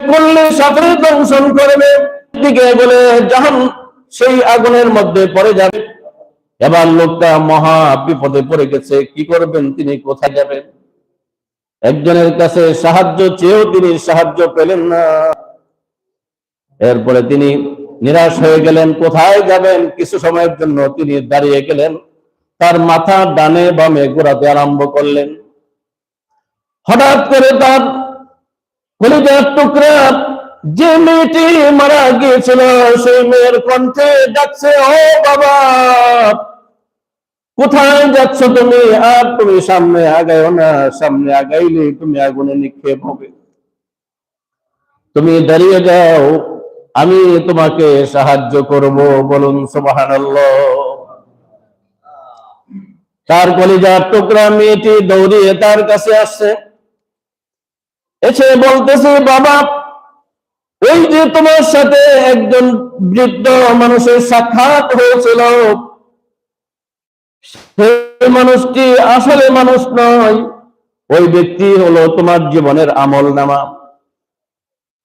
করলে সাথে দংশন করবে। দিকে বলে যখন সেই আগুনের মধ্যে পড়ে যাবে। এবার লোকটা মহা বিপদে পড়ে গেছে। কি করবেন? তিনি কোথায় যাবেন? একজনের কাছে সাহায্য চেয়েও তিনি সাহায্য পেলেন না। এরপরে তিনি নিরাশ হয়ে গেলেন। কোথায় যাবেন? কিছু সময়ের জন্য তিনি দাঁড়িয়ে গেলেন। তার মাথা ডানে বামে ঘোরাতে আরম্ভ করলেন। হঠাৎ করে তার কলিজার যে মেয়েটি মারা গিয়েছিল, সেই মেয়ের কণ্ঠে ডাকছে, ও বাবা, কোথায় যাচ্ছ তুমি? আর তুমি সামনে আগাইও না, সামনে আগাইলে তুমি আগুনে নিক্ষেপ হবে। তুমি দাঁড়িয়ে যাও, আমি তোমাকে সাহায্য করব। বলুন, সুবহানাল্লাহ। তার কলিজার টুকরা মেয়েটি দৌড়িয়ে তার কাছে আসছে। এসে বলতেছে, বাবা ওই যে তোমার সাথে একজন বৃদ্ধ মানুষের সাক্ষাৎ হয়েছিল মানুষটি আসলে মানুষ নয়, ওই ব্যক্তি হলো তোমার জীবনের আমল নামা।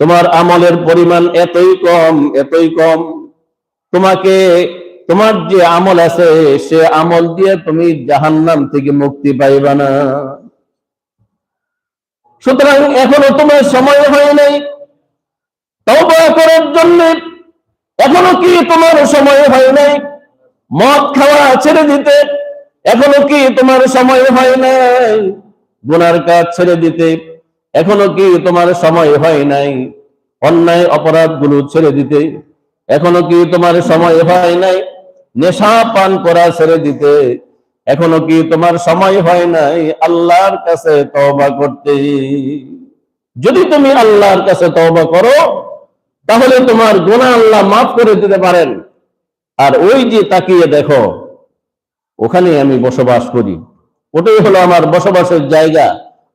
তোমার আমলের পরিমাণ এতই কম এতই কম। তোমাকে, তোমার যে আমল আছে, সে আমল দিয়ে তুমি জাহান্নাম থেকে মুক্তি পাইবা না। সুতরাং এখনও তোমার সময় হয় নাই। তওবা করার জন্য এখনও কি তোমার সময় হয় নাই? মদ খাওয়া ছেড়ে দিতে এখনও কি তোমার সময় হয় নাই? গুনার কাজ ছেড়ে দিতে এখনও কি তোমার সময় হয় নাই? অন্যায় অপরাধগুলো ছেড়ে দিতে এখনও কি তোমার সময় হয় নাই? নেশা পান করা ছেড়ে দিতে এখনও কি তোমার সময় হয় নাই? আল্লাহর কাছে তওবা করতে। যদি তুমি আল্লাহর কাছে তওবা করো, তাহলে তোমার গুনাহ আল্লাহ মাফ করে দিতে পারেন। আর ওই যে তাকিয়ে দেখো, ওখানে আমি বসবাস করি। ওটাই হলো আমার বসবাসের জায়গা।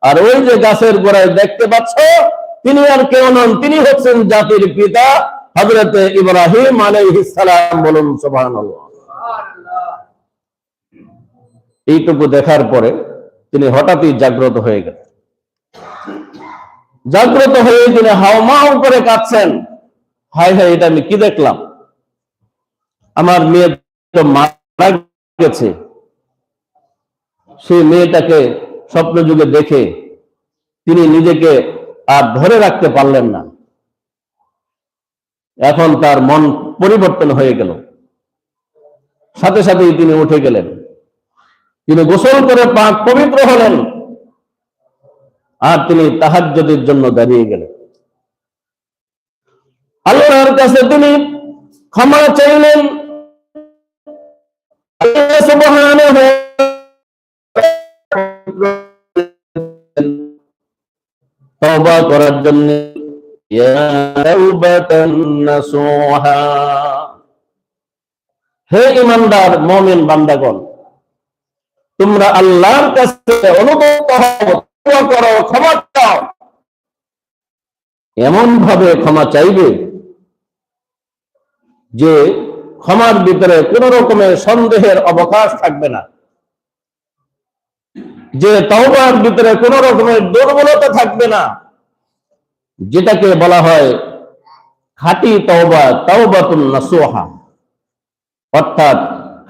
আর ওই যে গাছের গোড়ায় দেখতে পাচ্ছ, তিনি আর কেউ নন, তিনি হচ্ছেন জাতির পিতা হজরতে ইব্রাহিম আলাইহিস সালাম বলুন, সুবহানাল্লাহ। এইটুকু দেখার পরে তিনি হঠাৎই জাগ্রত হয়ে গেলেন। জাগ্রত হয়ে তিনি হাওমাও করে কাঁদছেন। হাই হাই এটা আমি কি দেখলাম? আমার মেয়ে তো মারা গেছে। সেই মেয়েটাকে স্বপ্ন যুগে দেখে তিনি নিজেকে আর ধরে রাখতে পারলেন না। এখন তার মন পরিবর্তন হয়ে গেল। সাথে সাথেই তিনি উঠে গেলেন। তিনি গোসল করে পাক পবিত্র হলেন। আর তিনি তাহাজ্জুদের জন্য দাঁড়িয়ে গেলেন। আল্লাহর কাছে তিনি ক্ষমা চাইলেন। তওবা করার জন্য হে ইমানদার, মুমিন বান্দাগণ তোমরা আল্লাহর কাছে হও করো ক্ষমা চাও। এমন ভাবে ক্ষমা চাইবে যে ক্ষমার ভিতরে কোন রকমের সন্দেহের অবকাশ থাকবে না। যে তওবার ভিতরে কোন রকমের দুর্বলতা থাকবে না। যেটাকে বলা হয় খাটি তওবা, তাওবাতুন নাসুহা। অর্থাৎ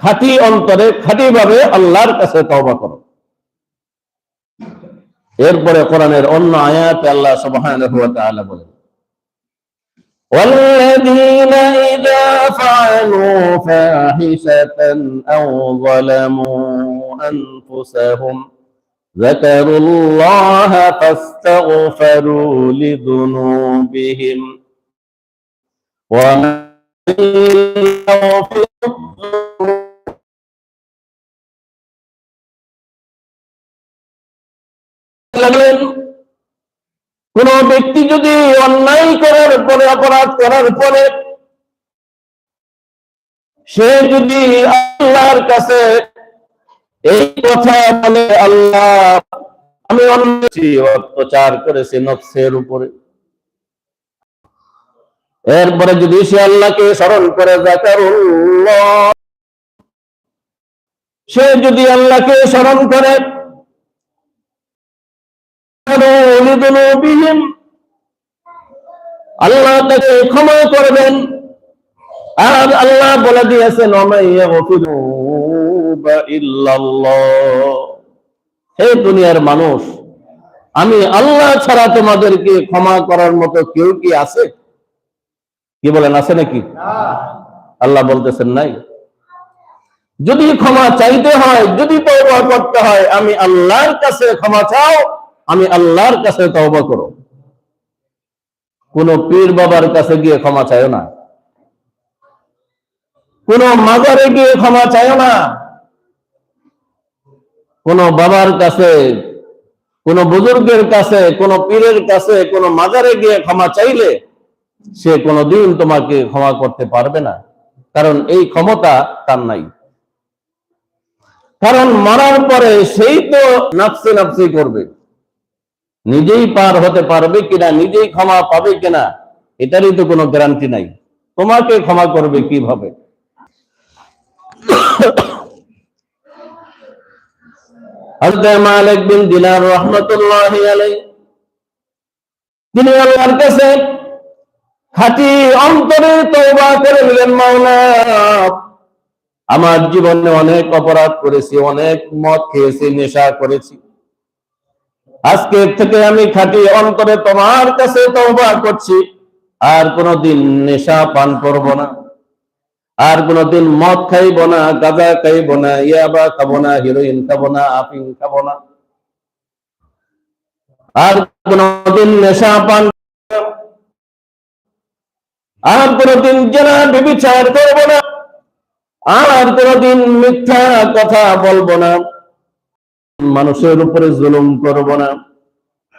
খাঁটি অন্তরে খাঁটি ভাবে আল্লাহর কাছে তওবা করো এরপরে কোরআনের অন্য আয়াতে আল্লাহ সুবহানাহু ওয়া তাআলা বলেন والذين إذا فعلوا فاحشة أو ظلموا أنفسهم ذكروا الله فاستغفروا لذنوبهم ومن يغفر কোন ব্যক্তি যদি অন্যায় করার পরে, অপরাধ করার পরে, সে যদি আল্লাহর কাছে এই কথা বলে, আল্লাহ, আমি অত্যাচার করেছি নফসের উপরে। এরপরে যদি সে আল্লাহকে স্মরণ করে সে যদি আল্লাহকে স্মরণ করে আল্লাহ তাকে ক্ষমা করবেন। আর আল্লাহ বলে দিয়েছেন। হে দুনিয়ার মানুষ, আমি আল্লাহ ছাড়া তোমাদেরকে ক্ষমা করার মতো কেউ কি আছে? কি বলেন, আছে নাকি? আল্লাহ বলতেছেন, নাই। যদি ক্ষমা চাইতে হয়, যদি তওবা করতে হয়, আমি আল্লাহর কাছে ক্ষমা চাও আমি আল্লাহর কাছে তওবা করো। কোন পীর বাবার কাছে গিয়ে ক্ষমা চাইও না। কোন মাজারে গিয়ে ক্ষমা চাইও না। কোন বাবার কাছে, কোন বুজুর্গের কাছে, কোন পীরের কাছে, কোন মাজারে গিয়ে ক্ষমা চাইলে সে কোনদিন তোমাকে ক্ষমা করতে পারবে না। কারণ এই ক্ষমতা তার নাই। কারণ মরার পরে সেই তো নাফসি নাফসি করবে। নিজেই পার হতে পারবে কিনা, নিজেই ক্ষমা পাবে কিনা, এটারই তো কোনো গ্যারান্টি নাই। তোমাকে ক্ষমা করবে কীভাবে? আমার জীবনে অনেক অপরাধ করেছি, অনেক মদ খেয়েছি, নেশা করেছি। আজকে থেকে আমি খাঁটি অন্তরে তোমার কাছে তওবা করছি। আর কোনদিন নেশা পান করব না। আর কোনদিন মদ খাইব না, গাঁজা খাইব না, ইয়াবা খাব না হিরোইন খাব না আফিং খাব না। আর কোনদিন নেশা পান। আর কোনদিন জেনা বিবিচার করব না। আর কোনদিন মিথ্যা কথা বলব না। মানুষের উপরে জুলুম করব না।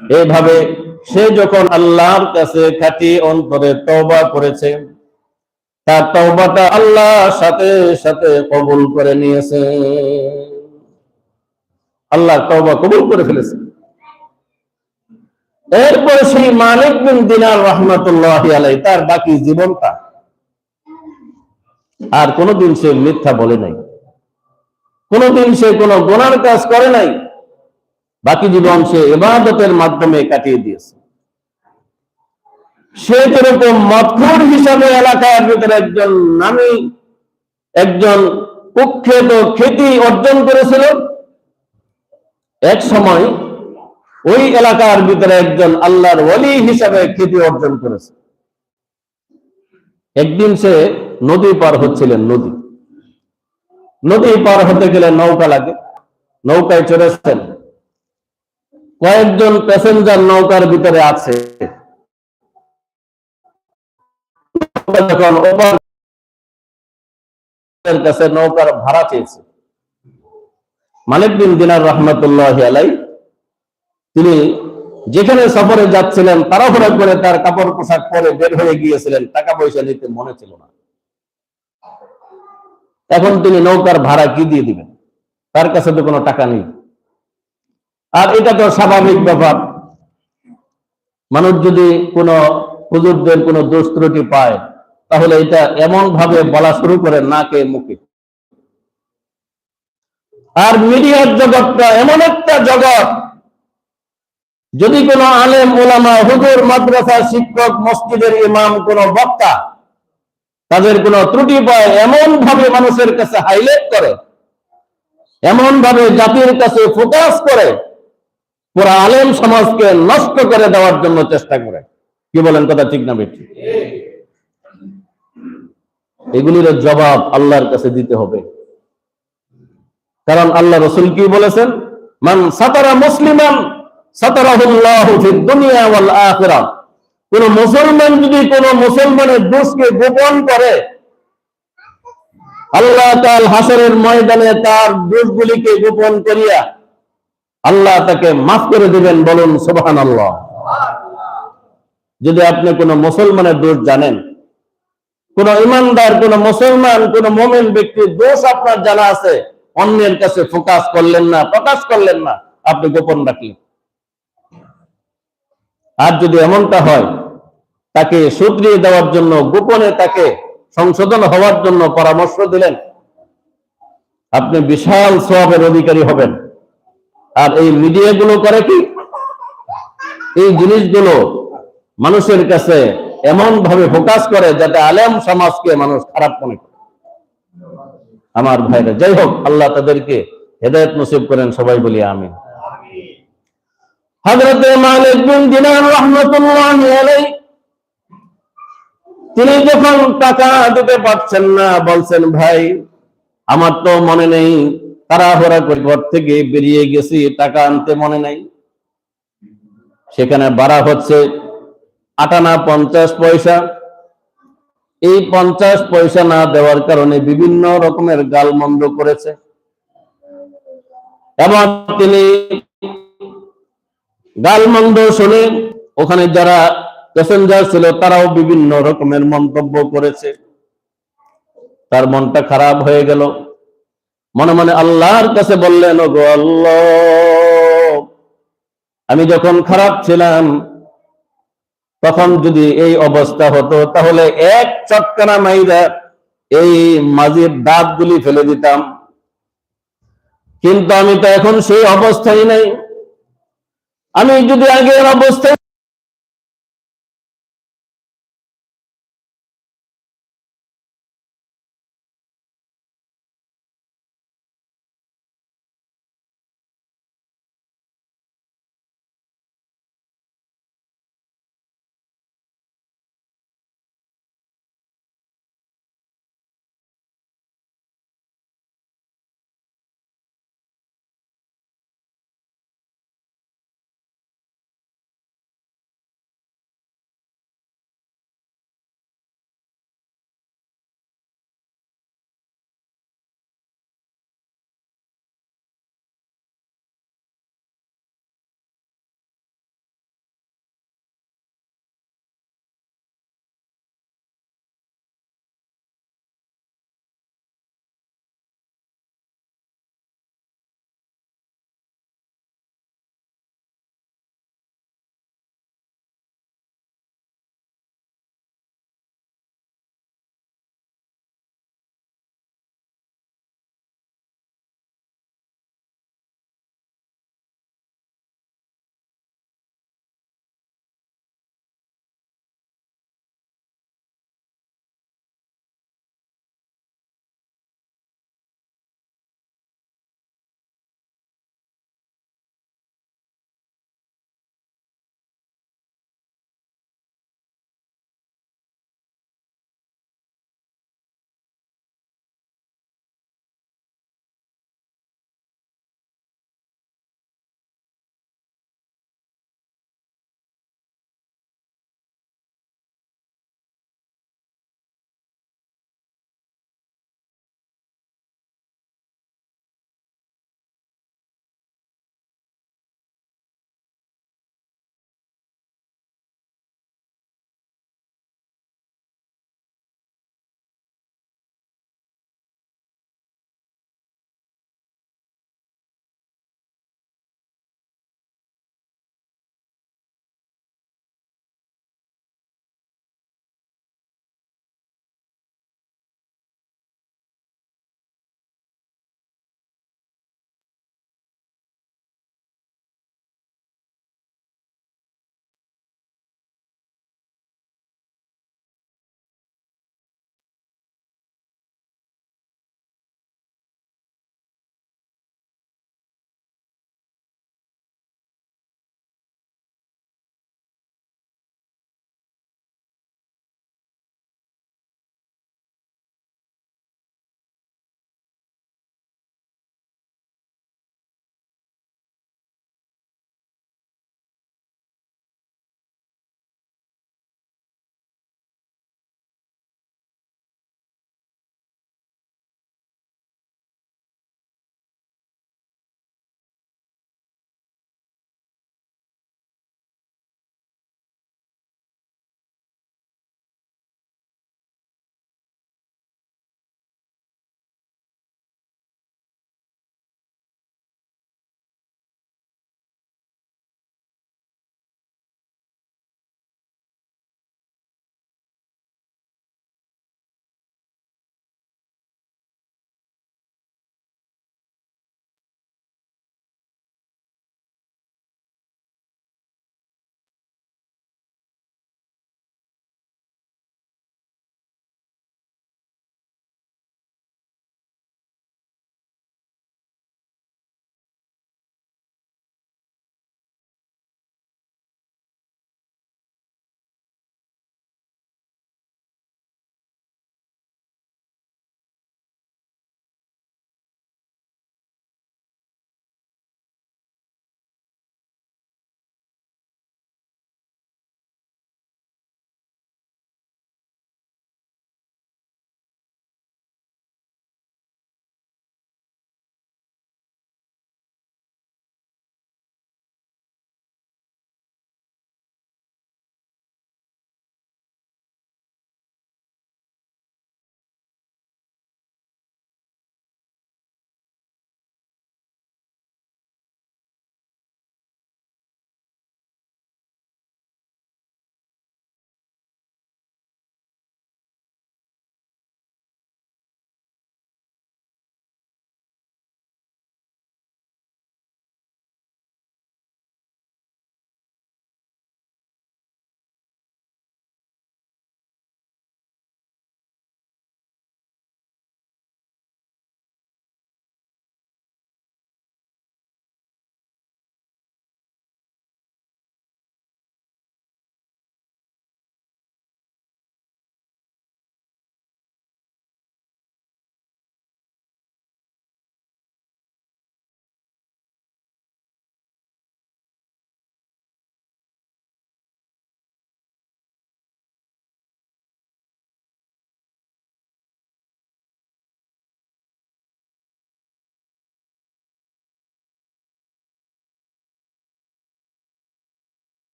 এইভাবে সে যখন আল্লাহর কাছে খাঁটি অন্তরে তওবা করেছে, তার তওবাটা আল্লাহ সাথে সাথে কবুল করে নিয়েছে। আল্লাহ তওবা কবুল করে ফেলেছে। এরপরে সেই মালিক বিন দিনার রহমাতুল্লাহ আলাই তার বাকি জীবনটা আর কোনোদিন সে মিথ্যা বলে নাই। কোনোদিন সে কোনো গোনার কাজ করে নাই। বাকি জীবন সে এবাদতের মাধ্যমে কাটিয়ে দিয়েছে। সে যেরকম মতখুর হিসাবে এলাকার ভিতরে একজন নামী, একজন কুখ্যাত খ্যাতি অর্জন করেছিল এক সময় ওই এলাকার ভিতরে একজন আল্লাহর ওলি হিসাবে খ্যাতি অর্জন করেছে। একদিন সে নদী পার হচ্ছিলেন নদী। নদী পার হতে গেলে নৌকা লাগে, নৌকায় চড়েছেন। কয়েকজন প্যাসেঞ্জার নৌকার ভিতরে আছে। কাছে নৌকার ভাড়া চেয়েছে। মালিক বিন দিনার রহমতুল্লাহ আলাই, তিনি যেখানে সফরে যাচ্ছিলেন, তাড়াহুড়া করে তার কাপড় পোশাক পরে বের হয়ে গিয়েছিলেন, টাকা পয়সা নিতে মনে ছিল না। এখন তিনি নৌকার ভাড়া কি দিয়ে দিবেন? তার কাছে তো কোনো টাকা নেই। আর এটা তো স্বাভাবিক ব্যাপার। মানুষ যদি কোনো হুজুরদের কোনো দোষ ত্রুটি পায়, তাহলে এটা এমন ভাবে বলা শুরু করে নাকে মুখে। আর মিডিয়ার জগৎটা এমন একটা জগৎ, যদি কোনো আলেম ওলামা, হুজুর, মাদ্রাসা, শিক্ষক, মসজিদের ইমাম, কোন বক্তা তাদের কোন ত্রুটি পায় এমন ভাবে মানুষের কাছে হাইলাইট করে এমন ভাবে জাতির কাছে ফোকাস করে, পুরা আলেম সমাজকে নষ্ট করে দেওয়ার জন্য চেষ্টা করে। কি বলেন কথা ঠিক না বেঠি এগুলির জবাব আল্লাহর কাছে দিতে হবে। কারণ আল্লাহ রসুল কি বলেছেন? মান সাতারা মুসলিমান, সাতারাহুল্লাহু দুনিয়া ওয়াল আখিরাহ। কোন মুসলমান যদি কোন মুসলমানের দোষকে গোপন করে, আল্লাহ তাল হাসরের ময়দানে তার দোষগুলিকে গোপন করিয়া আল্লাহ তাকে মাফ করে দিবেন বলুন সুবহান আল্লাহ যদি আপনি কোন মুসলমানের দোষ জানেন, কোন ইমানদার, কোন মুসলমান, কোন মোমেন ব্যক্তির দোষ আপনার জানা আছে, অন্যের কাছে ফোকাস করলেন না, প্রকাশ করলেন না, আপনি গোপন রাখলেন। আর যদি এমনটা হয় তাকে শুধরিয়ে দেওয়ার জন্য গোপনে তাকে সংশোধন হওয়ার জন্য পরামর্শ দিলেন। আপনি বিশাল সবের অধিকারী হবেন। আর এই মিডিয়াগুলো করে কি? এই জিনিসগুলো মানুষের কাছে এমন ভাবে ফোকাস করে যাতে আলেম সমাজকে মানুষ খারাপ মনে করে। আমার ভাইরা যাই হোক আল্লাহ তাদেরকে হেদায়ত নসিব করেন সবাই বলি আমি হযরত মালিক বিন দিনার রাহমাতুল্লাহি আলাইহি তিনি যখন টাকা দিতে পারছেন না, বলছেন, ভাই, আমার তো মনে নেই, তাড়াহুড়া করে, ঘর থেকে বেরিয়ে গেছি, টাকা আনতে মনে নাই। সেখানে বাড়া হচ্ছে আটানা পঞ্চাশ পয়সা। এই পঞ্চাশ পয়সা না দেওয়ার কারণে বিভিন্ন রকমের গালমন্দ করেছে। এবং তিনি গালমন্দ শুনে ওখানে যারা প্যাসেঞ্জার ছিল, তারাও বিভিন্ন রকমের মন্তব্য করেছে। তার মনটা খারাপ হয়ে গেল। মনে মনে আল্লাহর কাছে বললেন ও গো আল্লাহ, আমি যখন খারাপ ছিলাম, তখন যদি এই অবস্থা হতো, তাহলে এক চটকানা মাইরা এই মাঝির দাঁতগুলি ফেলে দিতাম। কিন্তু আমি তো এখন সেই অবস্থায় নাই। আমি যদি আগের অবস্থায়